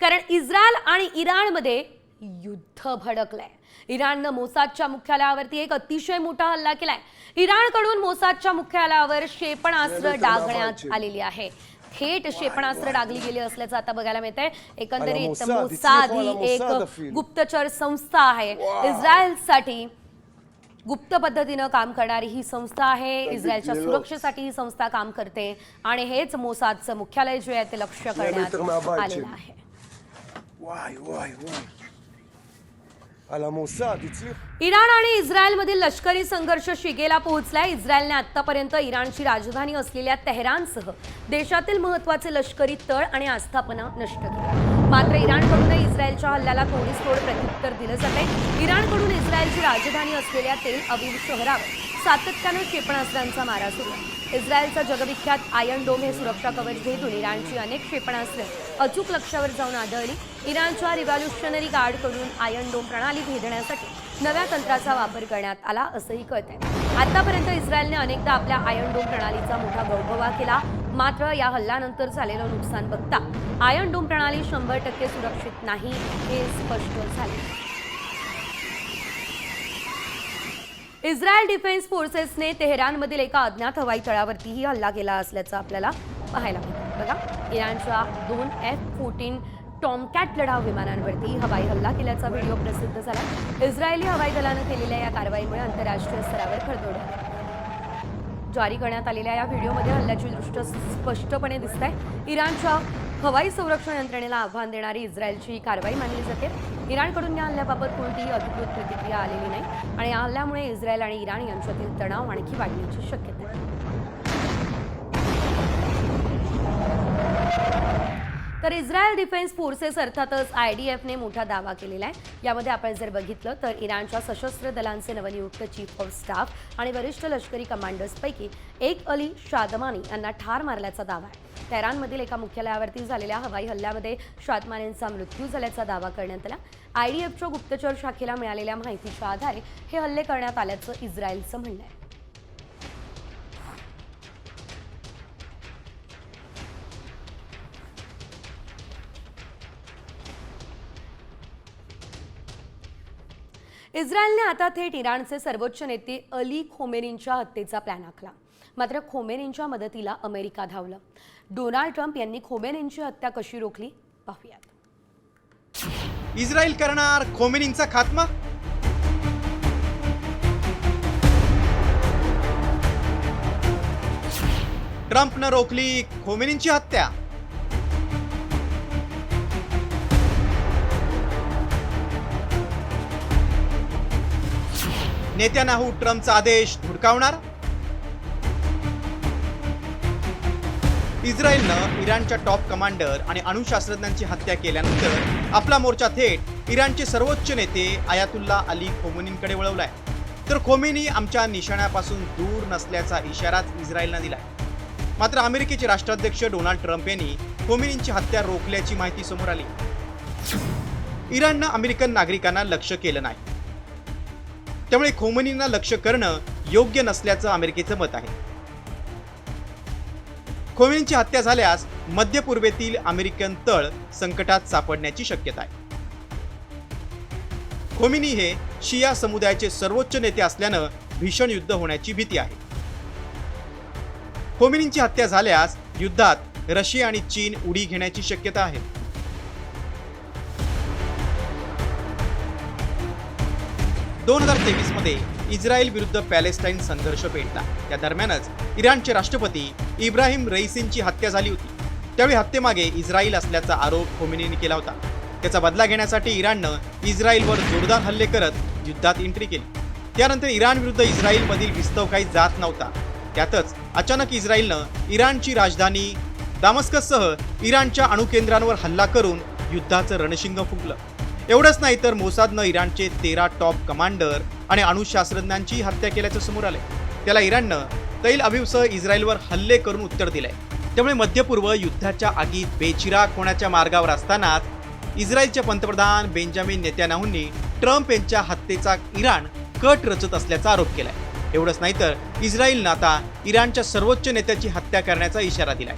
कारण इस्रायल आणि इराणमध्ये युद्ध भडकलंय. इराणनं मोसादच्या मुख्यालयावरती एक अतिशय मोठा हल्ला केलाय. इराणकडून मोसादच्या मुख्यालयावर क्षेपणास्त्र डागण्यात आलेली आहे. थेट क्षेपणास्त्र डागली गेली असल्याचं आता बघायला मिळत आहे एकंदरीत मोसाद ही एक गुप्तचर संस्था आहे. इस्रायलसाठी गुप्त पद्धतीनं काम करणारी ही संस्था आहे. इस्रायलच्या सुरक्षेसाठी ही संस्था काम करते. आणि हेच मोसादचं मुख्यालय जे आहे ते लक्ष करण्यात आलेलं आहे. Y Y Y. इराण आणि इस्रायलमधील लष्करी संघर्ष शिगेला पोहोचलाय. इस्रायलने आतापर्यंत इराणची राजधानी असलेल्या तेहरानसह देशातील महत्त्वाचे लष्करी तळ आणि आस्थापना नष्ट केली. मात्र इराणकडून इस्रायलच्या हल्ल्याला तोडीस तोड प्रत्युत्तर दिलं जात आहे इराणकडून इस्रायलची राजधानी असलेल्या तेल अबीब शहरावर सातत्यानं क्षेपणास्त्रांचा मारा सुरू आहे. इस्रायलचं जगविख्यात आयर्न डोम हे सुरक्षा कवच भेटून इराणची अनेक क्षेपणास्त्र अचूक लक्ष्यावर जाऊन आढळली इराणच्या रिव्हॉल्युशनरी गार्डकडून आयर्न डोम प्रणाली भेदण्यासाठी नव्या तंत्राचा वापर करण्यात आला असंही कळतंय. आतापर्यंत इस्रायलने अनेकदा आपल्या आयर्न डोम प्रणालीचा मोठा गौरवा केला. मात्र या हल्ल्यानंतर झालेलं नुकसान बघता आयर्न डोम प्रणाली शंभर टक्के सुरक्षित नाही हे स्पष्ट झाले. इस्रायल डिफेन्स फोर्सेसने तेहरानमधील एका अज्ञात हवाई तळावरतीही हल्ला केला असल्याचं आपल्याला पाहायला मिळतं. बघा इराणच्या दोन एफ फोर्टीन टॉमकॅट लढाव विमानांवरती हवाई हल्ला केल्याचा व्हिडिओ प्रसिद्ध झाला. इस्रायली हवाई दलानं केलेल्या या कारवाईमुळे आंतरराष्ट्रीय स्तरावर खळबळ जारी करण्यात आलेल्या या व्हिडिओमध्ये हल्ल्याची दृष्ट स्पष्टपणे दिसत आहे इराणच्या हवाई संरक्षण यंत्रणेला आव्हान देणारी इस्रायलची ही कारवाई मानली जाते. इराणकडून या हल्ल्याबाबत कोणतीही अधिकृत प्रतिक्रिया आलेली नाही आणि या हल्ल्यामुळे इस्रायल आणि इराण यांच्यातील तणाव आणखी वाढण्याची शक्यता आहे. तर इस्रायल डिफेन्स फोर्सेस अर्थातच आय डी एफने मोठा दावा केलेला आहे. यामध्ये आपण जर बघितलं तर इराणच्या सशस्त्र दलांचे नवनियुक्त चीफ ऑफ स्टाफ आणि वरिष्ठ लष्करी कमांडर्सपैकी एक अली शादमानी यांना ठार मारल्याचा दावा आहे. तेहरानमधील एका मुख्यालयावरती झालेल्या हवाई हल्ल्यामध्ये शादमानींचा मृत्यू झाल्याचा दावा करण्यात आला. आय डी एफच्या गुप्तचर शाखेला मिळालेल्या माहितीच्या आधारे हे हल्ले करण्यात आल्याचं इस्रायलचं म्हणणं आहे. इस्रायलने आता थेट इराणचे सर्वोच्च नेते अली खोमेनींच्या हत्येचा प्लॅन आखला. मात्र खोमेनींच्या मदतीला अमेरिका धावलं. डोनाल्ड ट्रम्प यांनी खोमेनींची हत्या कशी रोखली? पाहूयात. इस्रायल करणार खोमेनींचा खात्मा? ट्रम्पनं रोखली खोमेनींची हत्या. नेत्यानाहू ट्रम्पचा आदेश धुडकावणार? इस्रायलनं इराणच्या टॉप कमांडर आणि अणुशास्त्रज्ञांची हत्या केल्यानंतर आपला मोर्चा थेट इराणचे सर्वोच्च नेते आयातुल्ला अली खोमेनींकडे वळवलाय. तर खोमेनी आमच्या निशाण्यापासून दूर नसल्याचा इशाराच इस्रायलनं दिलाय. मात्र अमेरिकेचे राष्ट्राध्यक्ष डोनाल्ड ट्रम्प यांनी खोमेनींची हत्या रोखल्याची माहिती समोर आली. इराणनं अमेरिकन नागरिकांना लक्ष केलं नाही. त्यामुळे खोमनींना लक्ष करणं योग्य नसल्याचं अमेरिकेचं मत आहे. खोमेनींची हत्या झाल्यास मध्य पूर्वेतील अमेरिकन तळ संकटात सापडण्याची शक्यता आहे. खोमिनी हे शिया समुदायाचे सर्वोच्च नेते असल्यानं भीषण युद्ध होण्याची भीती आहे. खोमिनींची हत्या झाल्यास युद्धात रशिया आणि चीन उडी घेण्याची शक्यता आहे. दोन हजार तेवीसमध्ये इस्रायल विरुद्ध पॅलेस्टाईन संघर्ष पेटला. त्या दरम्यानच इराणचे राष्ट्रपती इब्राहिम रईसिनची हत्या झाली होती. त्यावेळी हत्येमागे इस्रायल असल्याचा आरोप खोमिनीने केला होता. त्याचा बदला घेण्यासाठी इराणनं इस्रायलवर जोरदार हल्ले करत युद्धात एंट्री केली. त्यानंतर इराण विरुद्ध इस्रायलमधील विस्तव काही जात नव्हता. त्यातच अचानक इस्रायलनं इराणची राजधानी दामस्कससह इराणच्या अणुकेंद्रांवर हल्ला करून युद्धाचं रणशिंग फुंकलं. एवढंच नाही तर मोसादनं इराणचे तेरा टॉप कमांडर आणि अणुशास्त्रज्ञांची हत्या केल्याचं समोर आलंय. त्याला इराणनं तैल अभिवसह इस्रायलवर हल्ले करून उत्तर दिलंय. त्यामुळे मध्यपूर्व युद्धाच्या आगीत बेचिराग होण्याच्या मार्गावर असतानाच इस्रायलचे पंतप्रधान बेंजामिन नेत्यानाहूंनी ट्रम्प यांच्या हत्येचा इराण कट रचत असल्याचा आरोप केलाय. एवढंच नाही तर इस्रायलनं आता इराणच्या सर्वोच्च नेत्याची हत्या करण्याचा इशारा दिलाय.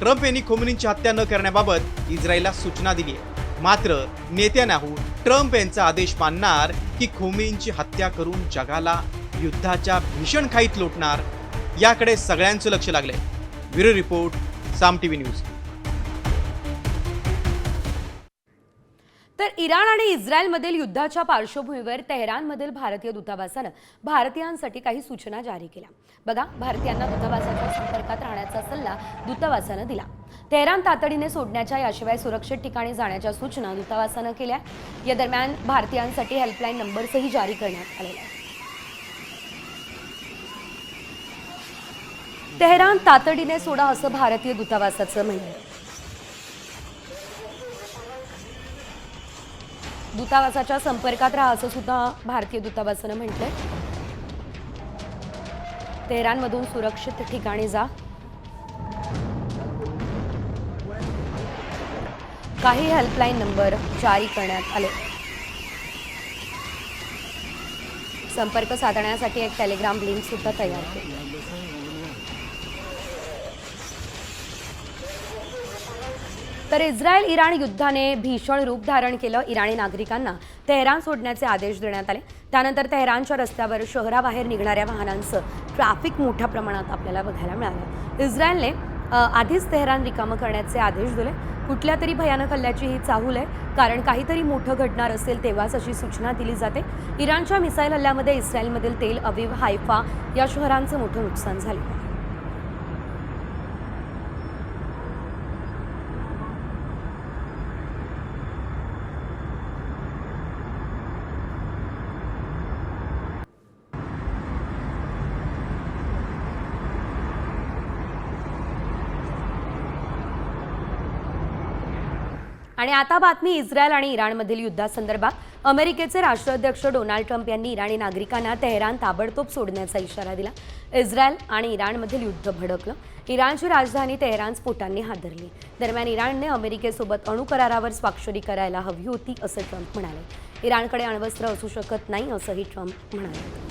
ट्रम्प यांनी खोमनींची हत्या न करण्याबाबत इस्रायलला सूचना दिली आहे मात्र नेत्यानाहू ट्रम्प यांचा आदेश मानणार की खोमेंची हत्या करून जगाला युद्धाच्या भीषण खाईत लोटणार याकडे सगळ्यांचं लक्ष लागलंय. Bureau report Saam TV news. तर इराण आणि इस्रायलमधील युद्धाच्या पार्श्वभूमीवर तेहरानमधील भारतीय दूतावासानं भारतीयांसाठी काही सूचना जारी केल्या. बघा भारतीयांना दूतावासाच्या संपर्कात राहण्याचा सल्ला दूतावासानं दिला. तेहरान तातडीने सोडण्याच्या याशिवाय सुरक्षित ठिकाणी जाण्याच्या सूचना दूतावासानं केल्या. या दरम्यान भारतीयांसाठी हेल्पलाईन नंबर्सही जारी करण्यात आलेला आहे. तेहरान तातडीने सोडा असं भारतीय दूतावासाचं म्हणणं दूतावासाच्या संपर्कात राहा असं सुद्धा भारतीय दूतावासानं म्हटलंय. तेहरानमधून सुरक्षित ठिकाणी जा. काही हेल्पलाईन नंबर जारी करण्यात आले. संपर्क साधण्यासाठी एक टेलिग्राम लिंक सुद्धा तयार केली. तर इस्रायल इराण युद्धाने भीषण रूप धारण केलं इराणी नागरिकांना. तेहरान सोडण्याचे आदेश देण्यात आले. त्यानंतर तेहरानच्या रस्त्यावर शहराबाहेर निघणाऱ्या वाहनांचं ट्रॅफिक मोठ्या प्रमाणात आपल्याला बघायला मिळालं. इस्रायलने आधीच तेहरान रिकामं करण्याचे आदेश दिले. कुठल्या तरी भयानक हल्ल्याची ही चाहूल आहे. कारण काहीतरी मोठं घडणार असेल तेव्हाच अशी सूचना दिली जाते. इराणच्या मिसाईल हल्ल्यामध्ये इस्रायलमधील तेल अविव हायफा या शहरांचं मोठं नुकसान झालं आहे आणि आता बातमी इस्रायल आणि इराणमधील युद्धासंदर्भात. अमेरिकेचे राष्ट्राध्यक्ष डोनाल्ड ट्रम्प यांनी इराणी नागरिकांना तेहरान ताबडतोब सोडण्याचा इशारा दिला. इस्रायल आणि इराणमधील युद्ध भडकलं. इराणची राजधानी तेहरान स्फोटांनी हादरली. दरम्यान इराणने अमेरिकेसोबत अणुकरारावर स्वाक्षरी करायला हवी होती असं ट्रम्प म्हणाले. इराणकडे अण्वस्त्र असू शकत नाही असंही ट्रम्प म्हणाले.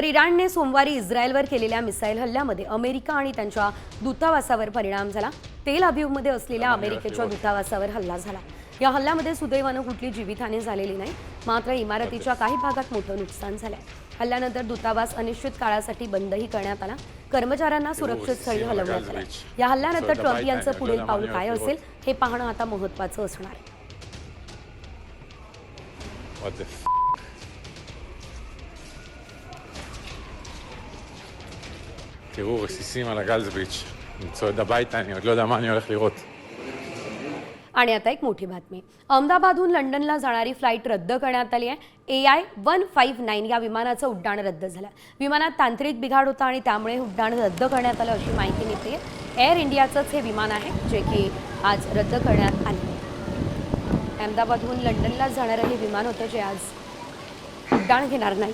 तर इराणने सोमवारी इस्रायलवर केलेल्या मिसाईल हल्ल्यामध्ये अमेरिका आणि त्यांच्या दूतावासावर परिणाम झाला. तेल अभिवमध्ये असलेल्या अमेरिकेच्या दूतावासावर हल्ला झाला. या हल्ल्यामध्ये सुदैवानं कुठली जीवितहानी झालेली नाही मात्र इमारतीच्या काही भागात मोठं नुकसान झालंय. हल्ल्यानंतर दूतावास अनिश्चित काळासाठी बंदही करण्यात आला. कर्मचाऱ्यांना सुरक्षित स्थळी हलवण्यात आलं या हल्ल्यानंतर ट्रम्प यांचं पुढील पाऊल काय असेल हे पाहणं आता महत्त्वाचं असणार תראו, רסיסים על הגלזביץ'. אני צועד הביתה, אני עוד לא יודע מה אני הולך לראות. आणि आता एक मोठी बातमी अहमदाबादहून लंडनला जाणारी फ्लाईट रद्द करण्यात आली आहे A I one five nine या विमानाचं उड्डाण रद्द झालं विमानात तांत्रिक बिघाड होता आणि त्यामुळे हे उड्डाण रद्द करण्यात आलं अशी माहिती मिळते एअर इंडियाचंच हे विमान आहे जे की आज रद्द करण्यात आले आहे अहमदाबादहून लंडनला जाणारं हे विमान होतं जे आज उड्डाण घेणार नाही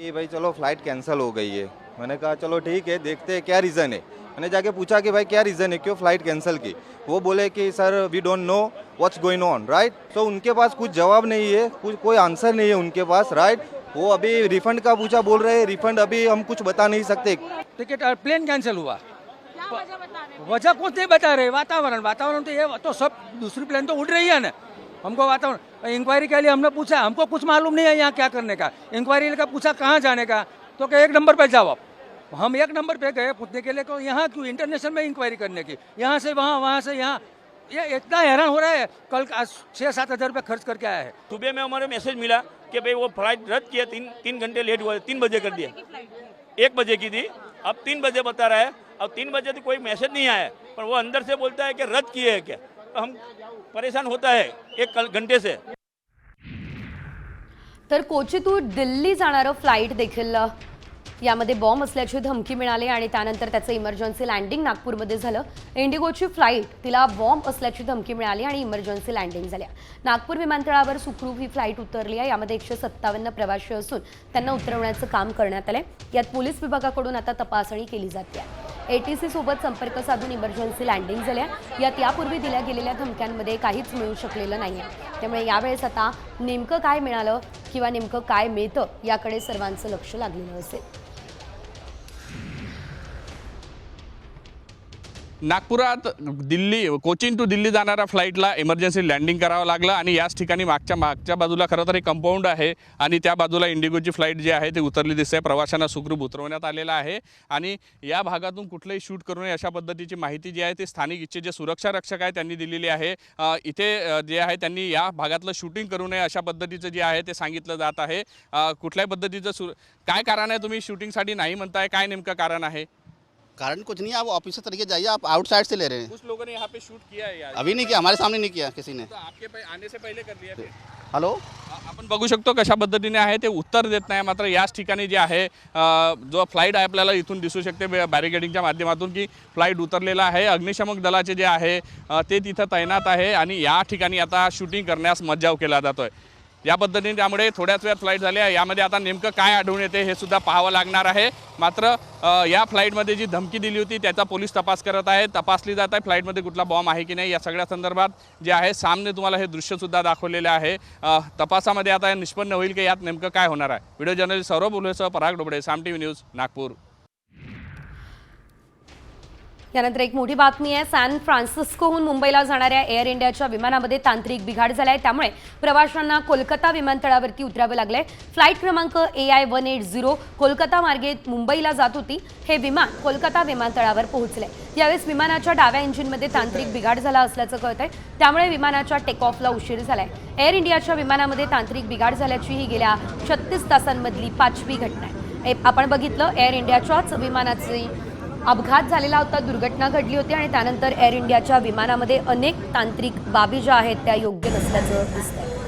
कि भाई चलो फ़्लाइट कैंसिल हो गई है। मैंने कहा चलो ठीक है देखते हैं क्या रीज़न है। मैंने जाके पूछा कि भाई क्या रीज़न है क्यों फ़्लाइट कैंसिल की? वो बोले कि sir we don't know what's going on right so उनके पास कुछ जवाब नहीं है कुछ कोई आंसर नहीं है उनके पास राइट वो अभी रिफंड का पूछा बोल रहे हैं रिफंड अभी हम कुछ बता नहीं सकते। टिकट प्लेन कैंसिल हुआ। वजह कुछ नहीं बता रहे वातावरण वातावरण तो ये तो सब दूसरी प्लेन तो उड़ रही है ना। हमको वातावरण इंक्वायरी के लिए हमने पूछा, हमको कुछ मालूम नहीं है यहाँ क्या करने का। इंक्वायरी का पूछा, कहाँ जाने का? तो क्या एक नंबर पर जाओ आप। हम एक नंबर पे गए पूछने के लिए को यहाँ क्यों इंटरनेशनल में इंक्वायरी करने की? यहाँ से वहाँ वहाँ से यहाँ। ये इतना हैरान हो रहा है, कल छः सात हज़ार रुपये खर्च करके आया है। सुबह में हमारे मैसेज मिला कि भाई वो फ़्लाइट रद्द किया, तीन तीन घंटे लेट हुआ, तीन बजे कर दिया। एक बजे की थी। अब तीन बजे बता रहा है। अब तीन बजे तो कोई मैसेज नहीं आया। पर वो अंदर से बोलता है कि रद्द किए है क्या? हम परेशान होता है एक कल घंटे से। तर कोचीतून दिल्ली जाणारं फ्लाईट देखील यामध्ये बॉम्ब असल्याची धमकी मिळाली आणि त्यानंतर त्याचं इमर्जन्सी लँडिंग नागपूरमध्ये झालं. इंडिगोची फ्लाईट तिला बॉम्ब असल्याची धमकी मिळाली आणि इमर्जन्सी लँडिंग झाल्या. नागपूर विमानतळावर सुखरूप ही फ्लाईट उतरली आहे. यामध्ये एकशे सत्तावन्न प्रवासी असून त्यांना उतरवण्याचं काम करण्यात आलंय. यात पोलीस विभागाकडून आता तपासणी केली जाते. ए टी सी सोबत संपर्क साधून इमर्जन्सी लँडिंग झाल्या. यात यापूर्वी दिल्या गेलेल्या धमक्यांमध्ये काहीच मिळू शकलेलं नाही आहे त्यामुळे यावेळेस आता नेमकं काय मिळालं किंवा नेमकं काय मिळतं याकडे सर्वांचं लक्ष लागलेलं असेल. नागपुरात दिल्ली कोचिन टू दिल्ली जाणाऱ्या फ्लाईटला इमर्जन्सी लँडिंग करावं लागलं आणि याच ठिकाणी मागच्या मागच्या बाजूला खरं तर एक कंपाऊंड आहे आणि त्या बाजूला इंडिगोची फ्लाईट जी आहे ती उतरली दिसते. प्रवाशांना सुखरूप उतरवण्यात आलेलं आहे आणि या भागातून कुठलंही शूट करू नये अशा पद्धतीची माहिती जी आहे ती स्थानिक इच्छे जे सुरक्षा रक्षक आहे त्यांनी दिलेली आहे. इथे जे आहे त्यांनी या भागातलं शूटिंग करू नये अशा पद्धतीचं जे आहे ते सांगितलं जात आहे. कुठल्याही पद्धतीचं सु काय कारण आहे तुम्ही शूटिंगसाठी नाही म्हणताय? काय नेमकं कारण आहे? कारण कुछ नहीं आप ऑफिसर तरीके जाइए आप आउटसाइड से ले रहे हैं। कुछ लोगों ने यहाँ पे शूट किया है यार। अभी नहीं किया हमारे सामने नहीं किया किसी ने। तो आपके पे आने से पहिले कर लिया फिर? हेलो? आपण बघू शकतो कशा पद्धतीने आहे ते उत्तर देत नाही मात्र याच ठिकाणी जे आहे अ, जो फ्लाईट आहे आपल्याला इथून दिसू शकते बॅ- बॅरिकेडिंगच्या माध्यमातून की फ्लाईट उतरलेला आहे. अग्निशमक दलाचे जे आहे अ, ते तिथं तैनात आहे आणि या ठिकाणी आता शूटिंग करण्यास मज्जाव केला जातोय. या पद्धतीने त्यामुळे थोड्याच वेळात फ्लाईट झाली आहे. यामध्ये आता नेमकं काय आढळून येते हे सुद्धा पाहावं लागणार आहे. मात्र या फ्लाईटमध्ये जी धमकी दिली होती त्याचा पोलीस तपास करत आहे तपासली जात आहे फ्लाईटमध्ये कुठला बॉम्ब आहे की नाही या सगळ्या संदर्भात जे आहे सामने तुम्हाला हे दृश्यसुद्धा दाखवलेले आहे. तपासामध्ये आता निष्पन्न होईल की यात नेमकं काय होणार आहे. Video journalist Saurabh उल्हेसह Parag Dobde Saam T V news Nagpur. यानंतर एक मोठी बातमी आहे. सॅन फ्रान्सिस्कोहून मुंबईला जाणाऱ्या एअर इंडियाच्या विमानामध्ये तांत्रिक बिघाड झाला आहे त्यामुळे प्रवाशांना कोलकाता विमानतळावरती उतरावं लागलंय फ्लाईट क्रमांक A I one eight zero Kolkata मार्गे मुंबईला जात होती. हे विमान कोलकाता विमानतळावर पोहोचले. यावेळेस विमानाच्या डाव्या इंजिनमध्ये तांत्रिक बिघाड झाला असल्याचं कळतंय. त्यामुळे विमानाच्या टेक ऑफला उशीर झालाय. एअर इंडियाच्या विमानामध्ये तांत्रिक बिघाड झाल्याची ही गेल्या छत्तीस तासांमधली पाचवी घटना आहे. ए- आपण बघितलं एअर इंडियाच्याच विमानाची अपघात झालेला होता दुर्घटना घडली होती आणि त्यानंतर एअर इंडियाच्या विमानामध्ये अनेक तांत्रिक बाबी ज्या आहेत त्या योग्य नसल्याचं दिसतंय.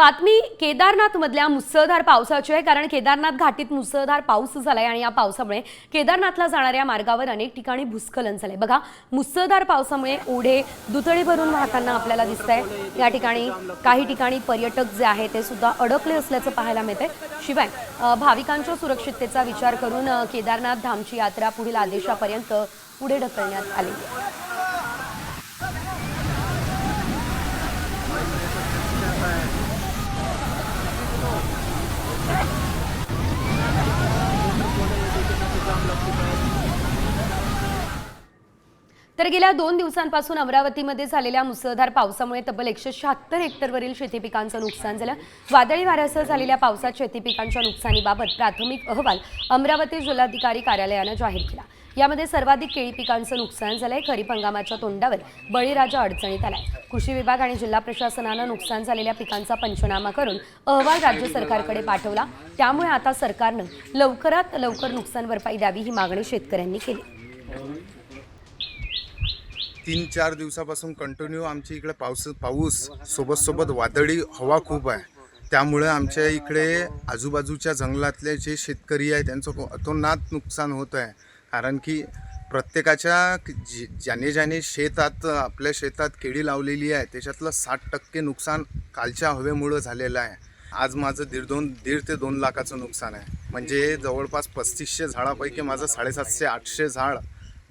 बातमी केदारनाथमधल्या मुसळधार पावसाची आहे कारण केदारनाथ घाटीत मुसळधार पाऊस झालाय आणि या पावसामुळे केदारनाथला जाणाऱ्या मार्गावर अनेक ठिकाणी भूस्खलन झालंय. बघा मुसळधार पावसामुळे ओढे दुतळी भरून वाहताना आपल्याला दिसत आहे या ठिकाणी काही ठिकाणी पर्यटक जे आहे ते सुद्धा अडकले असल्याचं पाहायला मिळतंय. शिवाय भाविकांच्या सुरक्षिततेचा विचार करून केदारनाथ धामची यात्रा पुढील आदेशापर्यंत पुढे ढकलण्यात आली तर गेल्या दोन दिवसांपासून अमरावतीमध्ये झालेल्या मुसळधार पावसामुळे तब्बल एकशे शहात्तर हेक्टरवरील शेती पिकांचं नुकसान झालं. वादळी वाऱ्यासह झालेल्या पावसात शेती पिकांच्या नुकसानीबाबत प्राथमिक अहवाल अमरावती जिल्हाधिकारी कार्यालयानं जाहीर केला. यामध्ये सर्वाधिक केळी पिकांचं नुकसान झालंय. खरीप हंगामाच्या तोंडावर बळीराजा अडचणीत आलाय. कृषी विभाग आणि जिल्हा प्रशासनानं नुकसान झालेल्या पिकांचा पंचनामा करून अहवाल राज्य सरकारकडे पाठवला. त्यामुळे आता सरकारनं लवकरात लवकर नुकसान भरपाई द्यावी ही मागणी शेतकऱ्यांनी केली. तीन चार दिवसापासून कंटिन्यू आमच्या इकडे पाऊस पाऊस सोबत सोबत वादळी हवा खूप आहे. त्यामुळे आमच्या इकडे आजूबाजूच्या जंगलातले जे शेतकरी आहे त्यांचं हो- अतोनात नुकसान होत आहे. कारण की प्रत्येकाच्या जी- ज्याने ज्याने शेतात आपल्या शेतात केळी लावलेली आहे त्याच्यातलं साठ टक्के नुकसान कालच्या हवेमुळं झालेलं आहे. आज माझं दीड दोन दीड ते दोन लाखाचं नुकसान आहे. म्हणजे जवळपास पस्तीसशे झाडापैकी माझं साडेसातशे आठशे झाड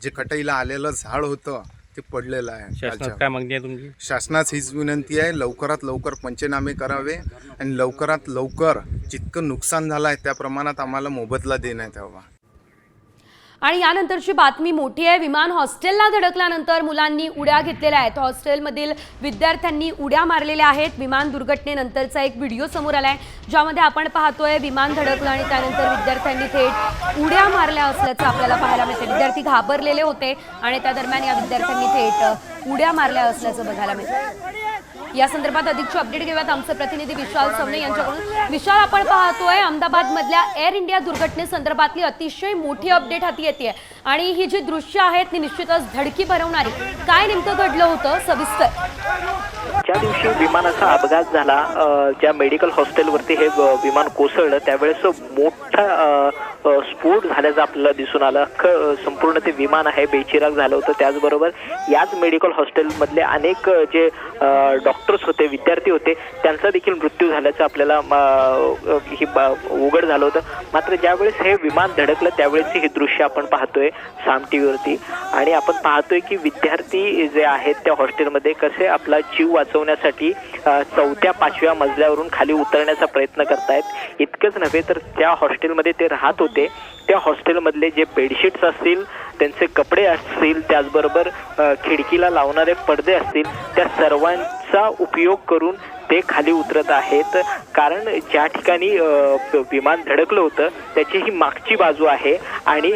जे कटईला आलेलं झाड होतं ते पडलेलं आहे. काय मागणी आहे तुमची शासनास हीच विनंती आहे लवकरात लवकर पंचनामे करावे आणि लवकरात लवकर जितकं नुकसान झालं आहे त्या प्रमाणात आम्हाला मोबदला देण्यात यावा आणि यानंतरची बातमी मोठी आहे. विमान हॉस्टेलला धडकल्यानंतर मुलांनी उड्या घेतलेल्या आहेत. हॉस्टेलमधील विद्यार्थ्यांनी उड्या मारलेल्या आहेत. विमान दुर्घटनेनंतरचा एक व्हिडिओ समोर आलाय ज्यामध्ये आपण पाहतोय विमान धडकलं आणि त्यानंतर विद्यार्थ्यांनी थेट उड्या मारल्या असल्याचं आपल्याला पाहायला मिळते विद्यार्थी घाबरलेले होते आणि त्या दरम्यान या विद्यार्थ्यांनी थेट उड्या मारल्या असल्याचं बघायला मिळतं या संदर्भात अधिकची अपडेट घेऊयात आमचे प्रतिनिधी विशाल सवने यांच्याकडून. विशाल आपण पाहतोय अहमदाबाद मधल्या एअर इंडिया दुर्घटनेसंदर्भातली अतिशय मोठी अपडेट हाती येते आणि ही जी दृश्य आहेत ती निश्चितच धडकी भरवणारी. काय नेमकं घडलं होतं? सविस्तर. ज्या दिवशी विमानाचा अपघात झाला ज्या मेडिकल हॉस्टेलवरती हे विमान कोसळलं त्यावेळेस मोठा स्फोट झाल्याचं आपल्याला दिसून आलं. अख्खं संपूर्ण ते विमान आहे बेचिराग झालं होतं. त्याचबरोबर याच मेडिकल हॉस्टेलमधले अनेक जे डॉक्टर डॉक्टर्स होते विद्यार्थी होते त्यांचा देखील मृत्यू झाल्याचं आपल्याला म, ही ब- उघड झालं होतं. मात्र ज्यावेळेस हे विमान धडकलं त्यावेळेस हे दृश्य आपण पाहतोय साम टी व्हीवरती आणि आपण पाहतोय की विद्यार्थी जे आहेत त्या हॉस्टेलमध्ये कसे आपला जीव वाचवण्यासाठी चौथ्या पाचव्या मजल्यावरून खाली उतरण्याचा प्रयत्न करतायत. इतकंच नव्हे तर त्या हॉस्टेलमध्ये ते राहत होते. त्या हॉस्टेलमधले जे बेडशीट्स असतील त्यांचे कपडे असतील त्याचबरोबर खिडकीला लावणारे पडदे असतील त्या चा उपयोग करून ते खाली उतरत आहेत? कारण ज्या ठिकाणी विमान धडकलं होतं त्याची ही मागची बाजू आहे आणि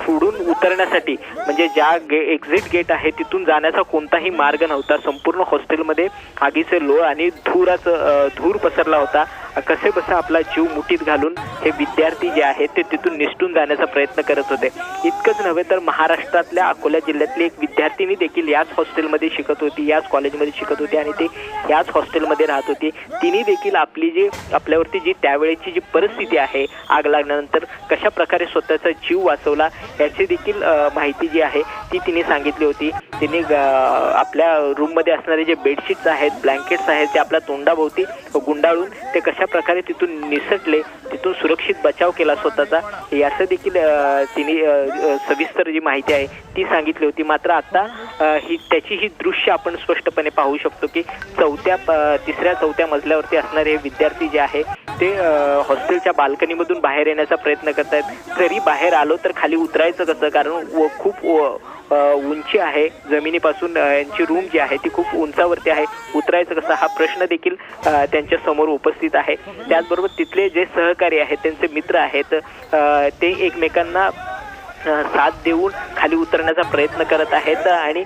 पुढून उतरण्यासाठी म्हणजे ज्या गे एक्झिट गेट आहे तिथून जाण्याचा कोणताही मार्ग नव्हता. संपूर्ण हॉस्टेलमध्ये आगीचे लोळ आणि धुराचं धूर पसरला होता. कसे बसा आपला जीव मुठीत घालून हे विद्यार्थी जे आहेत ते तिथून निसटून जाण्याचा प्रयत्न करत होते. इतकंच नव्हे तर महाराष्ट्रातल्या अकोला जिल्ह्यातली एक विद्यार्थिनी देखील याच हॉस्टेलमध्ये शिकत होती याच कॉलेजमध्ये शिकत होती आणि ते याच हॉस्टेलमध्ये राहत होती. तिने देखील आपली जी आपल्यावरती जी त्यावेळेची जी परिस्थिती आहे आग लागल्यानंतर कशा प्रकारे स्वतःचा जीव वाचवला याची देखील माहिती जी आहे ती तिने सांगितली होती. तिने आपल्या रूममध्ये असणारे जे बेडशीट्स आहेत ब्लँकेट्स आहेत ते आपल्या तोंडाभोवती गुंडाळून ते कशा प्रकारे तिथून निसटले तिथून सुरक्षित बचाव केला स्वतःचा. याचं देखील तिने सविस्तर जी माहिती आहे ती सांगितली होती. मात्र आता ही त्याची ही दृश्य आपण स्पष्टपणे पाहू शकतो की चौथ्या प- तिसऱ्या चौथ्या मजल्यावरती असणारे हे विद्यार्थी जे आहे ते हॉस्टेलच्या बाल्कनीमधून बाहेर येण्याचा प्रयत्न करत आहेत जरी बाहेर आलो तर खाली उतरायचं कसं? कारण व- खूप व- उंची आहे जमिनीपासून यांची रूम जी आहे ती खूप उंचावरती आहे. उतरायचं कसं हा प्रश्न देखील त्यांच्यासमोर उपस्थित आहे. त्याचबरोबर तिथले जे सहकारी आहेत त्यांचे मित्र आहेत ते एकमेकांना साथ देऊन खाली उतरण्याचा प्रयत्न करत आहेत आणि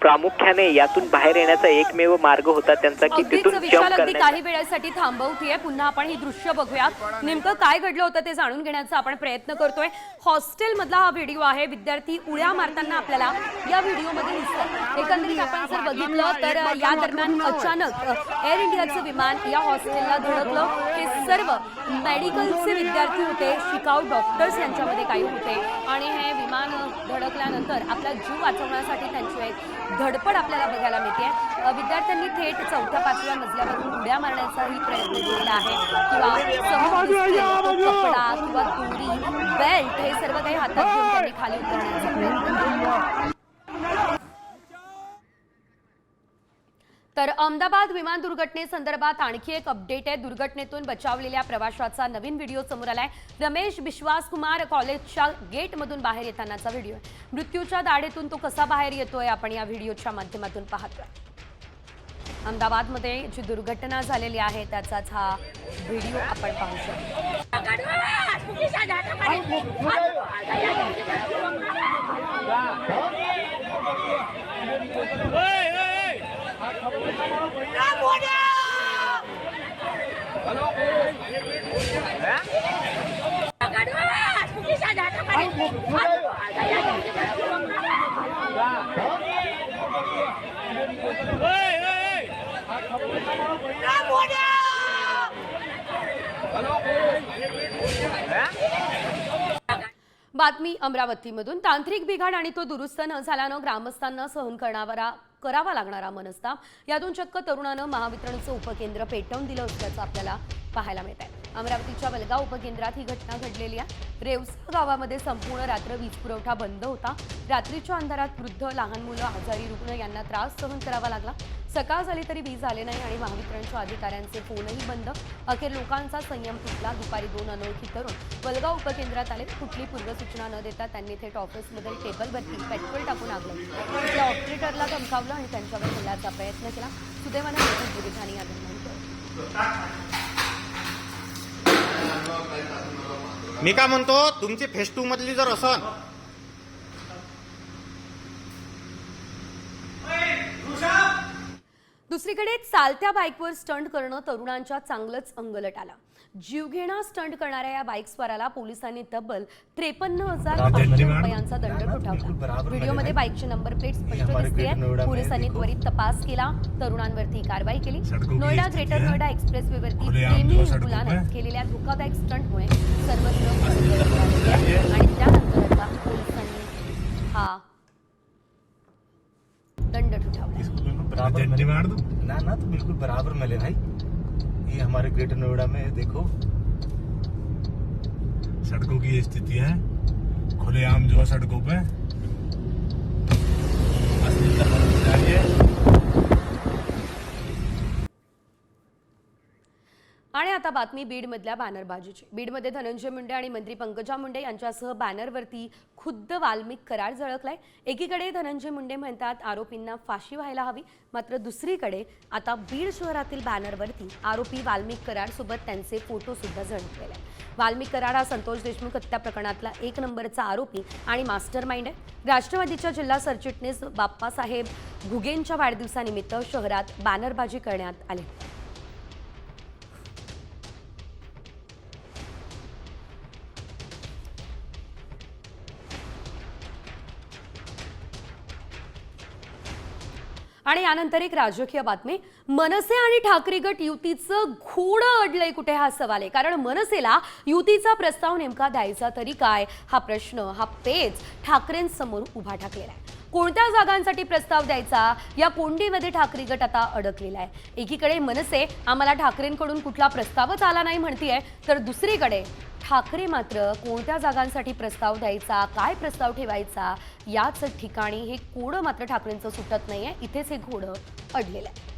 प्रामुख्याने यातून बाहेर येण्याचा एकमेव मार्ग होता त्यांचा की तिथून जम्प करण्याचा. काही वेळासाठी थांबवतीये. पुन्हा आपण ही दृश्य बघूयात. नेमकं काय घडलं होतं ते जाणून घेण्याचा आपण प्रयत्न करतोय. हॉस्टेल मधला हा व्हिडिओ आहे. विद्यार्थी उड्या मारताना आपल्याला या व्हिडिओमध्ये दिसतं एकंदरीत आपण जर बघितलं तर या दरम्यान अचानक एअर इंडियाचं विमान या हॉस्टेलला धडकलं. हे सर्व मेडिकलचे विद्यार्थी होते. शिकाऊ डॉक्टर्स यांच्यामध्ये काही होते. आणि हे विमान धडकल्यानंतर आपला जीव वाचवण्यासाठी त्यांची एक धडपड आपल्याला बघायला मिळते. विद्यार्थ्यांनी थेट चौथ्या पाचव्या मजल्यावरून उड्या मारण्याचाही प्रयत्न केलेला आहे. किंवा कपडा किंवा दोरी बेल्ट हे सर्व काही हातात घेऊन त्यांनी खाली उतरण्याचा प्रयत्न केला तर अहमदाबाद विमान दुर्घटनेसंदर्भात आणखी एक अपडेट आहे. दुर्घटनेतून बचावलेल्या प्रवाशाचा नवीन व्हिडिओ समोर आलाय. रमेश विश्वास कुमार कॉलेजच्या गेटमधून बाहेर येतानाचा व्हिडिओ आहे. मृत्यूच्या दाढेतून तो कसा बाहेर येतोय आपण या व्हिडिओच्या माध्यमातून पाहतोय. अहमदाबादमध्ये जी दुर्घटना झालेली आहे त्याचाच हा व्हिडिओ आपण पाहू शकतो. बातमी अमरावतीमधून. तांत्रिक बिघाड आणि तो दुरुस्त न झाल्यानं ग्रामस्थांना सहन करणारा करावा लागणारा मनस्ताप. यातून चक्क तरुणानं महावितरणचं उपकेंद्र पेटवून दिलं असल्याचं आपल्याला पाहायला मिळत आहे अमरावतीच्या वलगाव उपकेंद्रात ही घटना घडलेली आहे. रेवसा गावामध्ये संपूर्ण रात्र वीज पुरवठा बंद होता. रात्रीच्या अंधारात वृद्ध लहान मुलं आजारी रुग्ण यांना त्रास सहन करावा लागला. सकाळ झाली तरी वीज आले नाही आणि महावितरणच्या अधिकाऱ्यांचे फोनही बंद. अखेर लोकांचा संयम तुटला. दुपारी दोन अनोळखी तरुण वलगाव उपकेंद्रात आले. कुठली पूर्वसूचना न देता त्यांनी थेट ऑफिसमधील टेबलवरती पेट्रोल टाकून आगलं त्या ऑपरेटरला धमकावलं आणि त्यांच्यावर हल्ल्याचा प्रयत्न केला. सुदैवानं एकच पोलिसांनी या दरम्यान मी काय म्हणतो तुमची फेस टू मधली जर असन. दुसरीकडे चालत्या बाईकवर स्टंट करणं तरुणांच्या चांगलंच अंगलट आला. जीवघेणा स्टंट करणाऱ्या या बाईक स्वाराला पोलिसांनी तब्बल त्रेपन्न हजार पाचशे रुपयांचा दंड ठोठावला. व्हिडिओमध्ये बाईकची नंबर प्लेट स्पष्ट दिसते. पोलिसांनी त्वरित तपास केला. तरुणांवरती ही कारवाई केली. नोएडा ग्रेटर नोएडा एक्सप्रेस वेवरती प्रेमी युगुलानं केलेल्या धोकादायक स्टंटमुळे सर्वत्र. आणि त्यानंतर पोलिसांनी हा दंड ठोठावला. ना ना तो बिल्कुल बराबर मिले भाई. ये हमारे ग्रेटर नोएडा में देखो। सड़कों की स्थिति है। खुलेआम जो है सड़कों पे आणि आता बातमी बीडमधल्या बॅनरबाजीची. बीडमध्ये धनंजय मुंडे आणि मंत्री पंकजा मुंडे यांच्यासह बॅनरवरती खुद्द वाल्मिक करार झळकलाय. एकीकडे धनंजय मुंडे म्हणतात आरोपींना फाशी व्हायला हवी. मात्र दुसरीकडे आता बीड शहरातील बॅनरवरती आरोपी वाल्मिक करार सोबत त्यांचे फोटो सुद्धा झळकलेले आहेत. वाल्मिक करार हा संतोष देशमुख हत्या प्रकरणातला एक नंबरचा आरोपी आणि मास्टर माइंड आहे. राष्ट्रवादीच्या जिल्हा सरचिटणीस बाप्पासाहेब घुगेंच्या वाढदिवसानिमित्त शहरात बॅनरबाजी करण्यात आली. आणि यानंतर एक राजकीय बातमी. मनसे आणि ठाकरे गट युतीचं घोडं अडलंय कुठे हा सवाल आहे? कारण मनसेला युतीचा प्रस्ताव नेमका द्यायचा तरी काय? हा प्रश्न हा पेच ठाकरेंसमोर उभा ठाकलेला आहे. कोणत्या जागांसाठी प्रस्ताव द्यायचा? या कोंडीमध्ये ठाकरे गट आता अडकलेला आहे. एकीकडे मनसे आम्हाला ठाकरेंकडून कुठला प्रस्तावच आला नाही म्हणतीये तर दुसरीकडे ठाकरे मात्र कोणत्या जागांसाठी प्रस्ताव द्यायचा काय प्रस्ताव ठेवायचा याच ठिकाणी हे कोडं मात्र ठाकरेंचं सुटत नाही आहे इथेच हे घोडं अडलेलं आहे.